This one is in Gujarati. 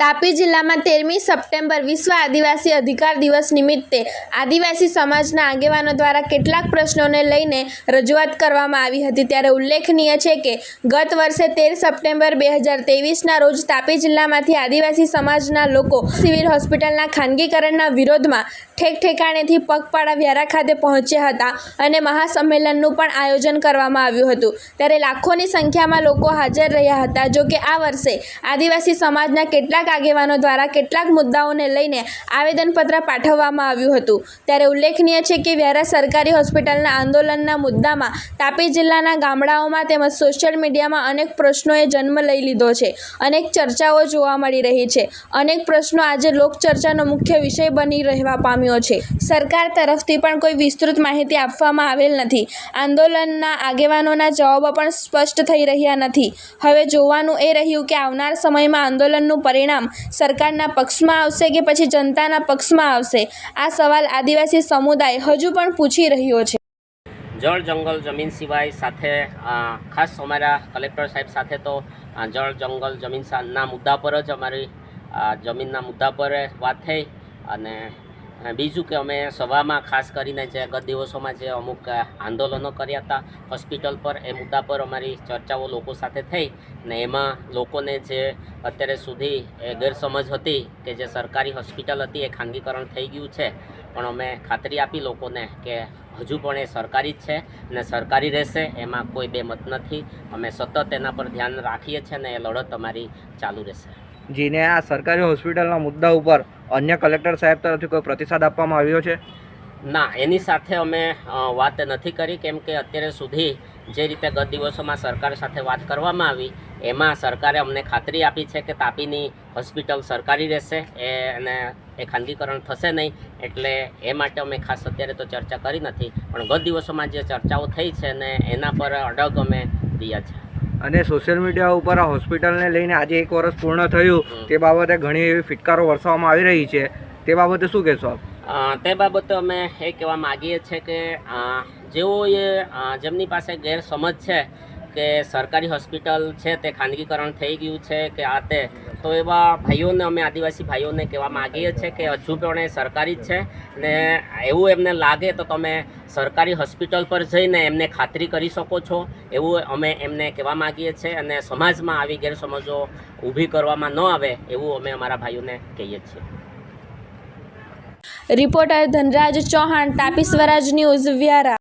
તાપી જિલ્લામાં તેરમી સપ્ટેમ્બર વિશ્વ આદિવાસી અધિકાર દિવસ નિમિત્તે આદિવાસી સમાજના આગેવાનો દ્વારા કેટલાક પ્રશ્નોને લઈને રજૂઆત કરવામાં આવી હતી. ત્યારે ઉલ્લેખનીય છે કે, ગત વર્ષે તેર સપ્ટેમ્બર બે હજાર તેવીસના રોજ તાપી જિલ્લામાંથી આદિવાસી સમાજના લોકો સિવિલ હોસ્પિટલના ખાનગીકરણના વિરોધમાં ઠેક ઠેકાણેથી પગપાળા વ્યારા ખાતે પહોંચ્યા હતા અને મહાસંમેલનનું પણ આયોજન કરવામાં આવ્યું હતું. ત્યારે લાખોની સંખ્યામાં લોકો હાજર રહ્યા હતા. જોકે આ વર્ષે આદિવાસી સમાજના કેટલાક આગેવાનો દ્વારા કેટલાક મુદ્દાઓને લઈને આવેદનપત્ર પાઠવવામાં આવ્યું હતું. ત્યારે ઉલ્લેખનીય છે કે વ્યારા સરકારી હોસ્પિટલના આંદોલનના મુદ્દામાં તાપી જિલ્લાના ગામડાઓમાં તેમજ સોશિયલ મીડિયામાં અનેક પ્રશ્નોએ જન્મ લઈ લીધો છે. અનેક ચર્ચાઓ જોવા મળી રહી છે. અનેક પ્રશ્નો આજે લોકચર્ચાનો મુખ્ય વિષય બની રહેવા પામ્યો છે. સરકાર તરફથી પણ કોઈ વિસ્તૃત માહિતી આપવામાં આવેલ નથી. આંદોલનના આગેવાનોના જવાબો પણ સ્પષ્ટ થઈ રહ્યા નથી. હવે જોવાનું એ રહ્યું કે આવનાર સમયમાં આંદોલનનું પરિણામ સરકારના પક્ષમાં આવશે કે પછી જનતાના પક્ષમાં આવશે? આ સવાલ આદિવાસી સમુદાય હજુ પણ પૂછી રહ્યો છે. જળ, જંગલ, જમીન સિવાય સાથે ખાસ અમારા કલેક્ટર સાહેબ સાથે તો જળ, જંગલ, જમીન સા- મુદ્દા પર જ અમારી જમીનના મુદ્દા પર વાત થઈ અને બીજું કે અમે સભામાં ખાસ કરીને જે ગત દિવસોમાં જે અમુક આંદોલનો કર્યા હતા, હોસ્પિટલ પર, એ મુદ્દા પર અમારી ચર્ચાઓ લોકો સાથે થઈ ને એમાં લોકોને જે અત્યારે સુધી એ ગેરસમજ હતી કે જે સરકારી હોસ્પિટલ હતી એ ખાનગીકરણ થઈ ગયું છે. પણ અમે ખાતરી આપી લોકોને કે હજુ પણ એ સરકારી જ છે અને સરકારી રહેશે, એમાં કોઈ બે મત નથી. અમે સતત એના પર ધ્યાન રાખીએ છીએ ને એ લડત અમારી ચાલુ રહેશે. જેને આ સરકારી હોસ્પિટલના મુદ્દા ઉપર અન્ય કલેક્ટર સાહેબ તરફથી કોઈ પ્રતિસાદ આપવામાં આવ્યો છે? ના, એની સાથે અમે વાત નથી કરી, કેમ કે અત્યારે સુધી જે રીતે ગત દિવસોમાં સરકાર સાથે વાત કરવામાં આવી, એમાં સરકારે અમને ખાતરી આપી છે કે તાપીની હોસ્પિટલ સરકારી રહેશે, એ, અને એ ખાનગીકરણ થશે નહીં, એટલે એ માટે અમે ખાસ અત્યારે તો ચર્ચા કરી નથી, પણ ગત દિવસોમાં જે ચર્ચાઓ થઈ છે ને એના પર અડગ અમે રહ્યા છે અને સોશિયલ મીડિયા ઉપર આ હોસ્પિટલને લઈને આજે એક વર્ષ પૂર્ણ થયું તે બાબતે ઘણી એવી ફિટકારો વરસાવવામાં આવી રહી છે. તે બાબતે શું કહેશો આપ? તે બાબતે અમે એ કહેવા માગીએ છીએ કે જેઓએ જેમની પાસે ગેરસમજ છે કે સરકારી હોસ્પિટલ છે તે ખાનગીકરણ થઈ ગયું છે કે આ તે તો એવા ભાઈઓને અમે આદિવાસી ભાઈઓને કહેવા માગીએ છીએ કે હજુ પણ એ સરકારી જ છે ને એવું એમને લાગે તો તમે સરકારી હોસ્પિટલ પર જઈને એમને ખાતરી કરી શકો છો. એવું અમે એમને કહેવા માગીએ છીએ અને સમાજમાં આવી ગેરસમજો ઊભી કરવામાં ન આવે એવું અમે અમારા ભાઈઓને કહીએ છીએ. Reporter Dhanraj Chauhan, Tapi Swaraj news Vyara.